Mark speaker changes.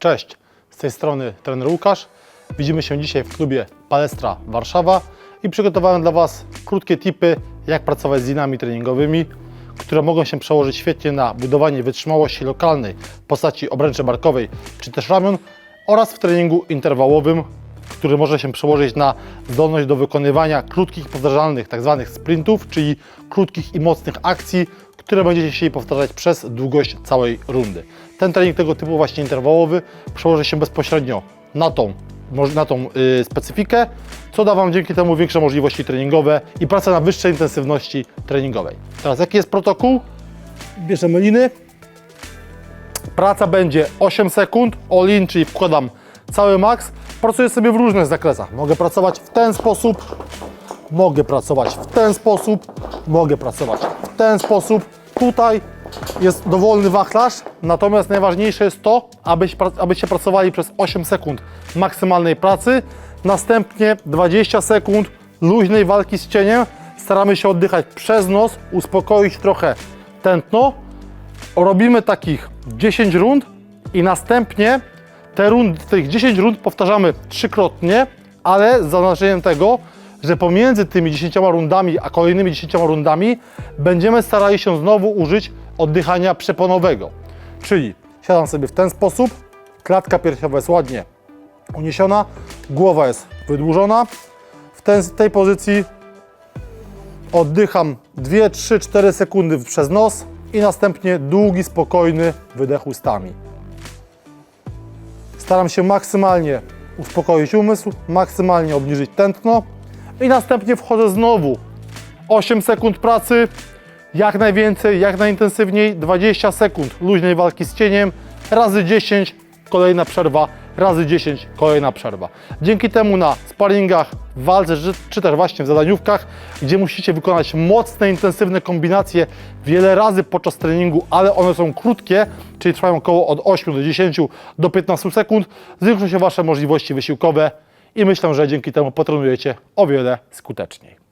Speaker 1: Cześć, z tej strony trener Łukasz. Widzimy się dzisiaj w klubie Palestra Warszawa i przygotowałem dla Was krótkie tipy, jak pracować z linami treningowymi, które mogą się przełożyć świetnie na budowanie wytrzymałości lokalnej w postaci obręczy barkowej czy też ramion oraz w treningu interwałowym, który może się przełożyć na zdolność do wykonywania krótkich, powtarzalnych tzw. sprintów, czyli krótkich i mocnych akcji, które będziecie chcieli powtarzać przez długość całej rundy. Ten trening tego typu właśnie interwałowy przełoży się bezpośrednio na tą, na tą yy, specyfikę, co da Wam dzięki temu większe możliwości treningowe i pracę na wyższej intensywności treningowej. Teraz jaki jest protokół? Bierzemy liny, Praca będzie 8 sekund, all in, czyli wkładam cały maks. Pracuję sobie w różnych zakresach. Mogę pracować w ten sposób, mogę pracować w ten sposób, mogę pracować w ten sposób. Tutaj jest dowolny wachlarz, natomiast najważniejsze jest to, abyście pracowali przez 8 sekund maksymalnej pracy, następnie 20 sekund luźnej walki z cieniem. Staramy się oddychać przez nos, uspokoić trochę tętno, robimy takich 10 rund i następnie te rund, tych 10 rund powtarzamy trzykrotnie, ale z zaznaczeniem tego, że pomiędzy tymi 10 rundami a kolejnymi 10 rundami będziemy starali się znowu użyć oddychania przeponowego. Czyli siadam sobie w ten sposób, klatka piersiowa jest ładnie uniesiona, głowa jest wydłużona. W ten, tej pozycji Oddycham 2, 3, 4 sekundy przez nos i następnie długi, spokojny wydech ustami. Staram się maksymalnie uspokoić umysł, maksymalnie obniżyć tętno i następnie wchodzę znowu 8 sekund pracy, jak najwięcej, jak najintensywniej, 20 sekund luźnej walki z cieniem, razy 10, kolejna przerwa, razy 10, kolejna przerwa. Dzięki temu na sparingach, w walce, czy też właśnie w zadaniówkach, gdzie musicie wykonać mocne, intensywne kombinacje wiele razy podczas treningu, ale one są krótkie, czyli trwają około od 8 do 10 do 15 sekund, zwiększą się Wasze możliwości wysiłkowe i myślę, że dzięki temu potrenujecie o wiele skuteczniej.